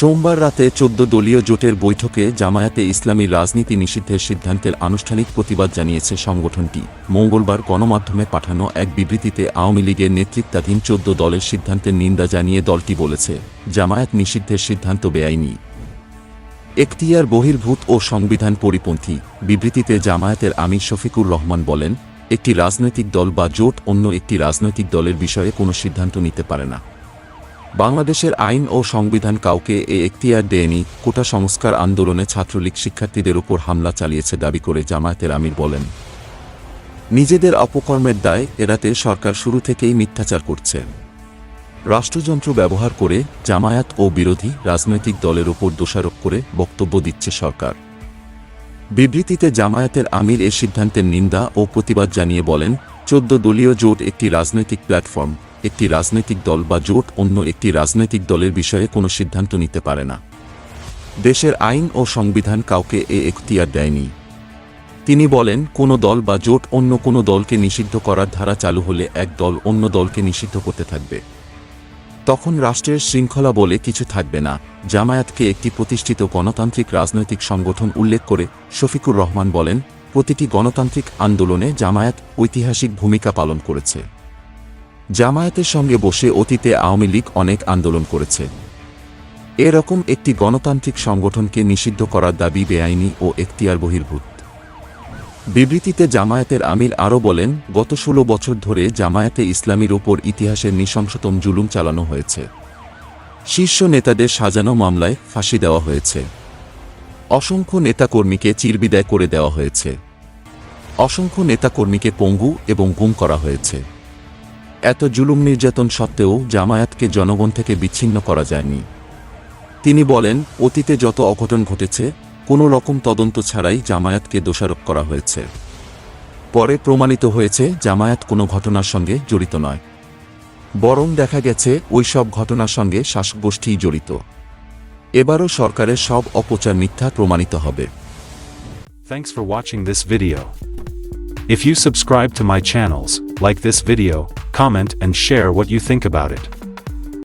সোমবার রাতে চোদ্দ দলীয় জোটের বৈঠকে জামায়াতে ইসলামী রাজনীতি নিষিদ্ধের সিদ্ধান্তের আনুষ্ঠানিক প্রতিবাদ জানিয়েছে সংগঠনটি। মঙ্গলবার গণমাধ্যমে পাঠানো এক বিবৃতিতে আওয়ামী লীগের নেতৃত্বাধীন চোদ্দ দলের সিদ্ধান্তের নিন্দা জানিয়ে দলটি বলেছে, জামায়াত নিষিদ্ধের সিদ্ধান্ত বেআইনি। এখতিয়ার, বহির্ভূত ও সংবিধান পরিপন্থী, বিবৃতিতে জামায়াতের আমির শফিকুর রহমান বলেন, একটি রাজনৈতিক দল বা জোট অন্য একটি রাজনৈতিক দলের বিষয়ে কোনো সিদ্ধান্ত নিতে পারে না। বাংলাদেশের আইন ও সংবিধান কাউকে এ এখতিয়ার দেয়নি, কোটা সংস্কার আন্দোলনে ছাত্রলীগ শিক্ষার্থীদের উপর হামলা চালিয়েছে দাবি করে জামায়াতের আমির বলেন। নিজেদের অপকর্মের দায় এড়াতে সরকার শুরু থেকেই মিথ্যাচার করছে। রাষ্ট্রযন্ত্র ব্যবহার করে জামায়াত ও বিরোধী রাজনৈতিক দলের ওপর দোষারোপ করে বক্তব্য দিচ্ছে সরকার। বিবৃতিতে জামায়াতের আমির এ সিদ্ধান্তের নিন্দা ও প্রতিবাদ জানিয়ে বলেন, চোদ্দ দলীয় জোট একটি রাজনৈতিক প্ল্যাটফর্ম একটি রাজনৈতিক দল বা জোট অন্য একটি রাজনৈতিক দলের বিষয়ে কোনো সিদ্ধান্ত নিতে পারে না। দেশের আইন ও সংবিধান কাউকে এ এখতিয়ার দেয়নি। তিনি বলেন, কোনো দল বা জোট অন্য কোনো দলকে নিষিদ্ধ করার ধারা চালু হলে এক দল অন্য দলকে নিষিদ্ধ করতে থাকবে। তখন রাষ্ট্রের শৃঙ্খলা বলে কিছু থাকবে না। জামায়াতকে একটি প্রতিষ্ঠিত গণতান্ত্রিক রাজনৈতিক সংগঠন উল্লেখ করে শফিকুর রহমান বলেন, প্রতিটি গণতান্ত্রিক আন্দোলনে জামায়াত ঐতিহাসিক ভূমিকা পালন করেছে। জামায়াতের সঙ্গে বসে অতীতে আওয়ামী লীগ অনেক আন্দোলন করেছে। এরকম একটি গণতান্ত্রিক সংগঠনকে নিষিদ্ধ করার দাবি বেআইনি ও এখতিয়ার বহির্ভূত। বিবৃতিতে জামায়াতের আমির আরও বলেন, গত ষোলো বছর ধরে জামায়াতে ইসলামীর ওপর ইতিহাসের নৃশংসতম জুলুম চালানো হয়েছে। শীর্ষ নেতাদের সাজানো মামলায় ফাঁসি দেওয়া হয়েছে। অসংখ্য নেতাকর্মীকে চিরবিদায় করে দেওয়া হয়েছে। অসংখ্য নেতাকর্মীকে পঙ্গু এবং গুম করা হয়েছে। এত জুলুম নির্যাতন সত্ত্বেও জামায়াতকে জনগণ থেকে বিচ্ছিন্ন করা যায়নি। তিনি বলেন, অতীতে যত অঘটন ঘটেছে, কোনো রকম তদন্ত ছাড়াই জামায়াতকে দোষারোপ করা হয়েছে। পরে প্রমাণিত হয়েছে, জামায়াত কোনো ঘটনার সঙ্গে জড়িত নয়। বরং দেখা গেছে, ওই সব ঘটনার সঙ্গে শাসকগোষ্ঠীই জড়িত। এবারও সরকারের সব অপচার মিথ্যা প্রমাণিত হবে। Thanks for watching this video. If you subscribe to my like this video, comment and share what you think about it.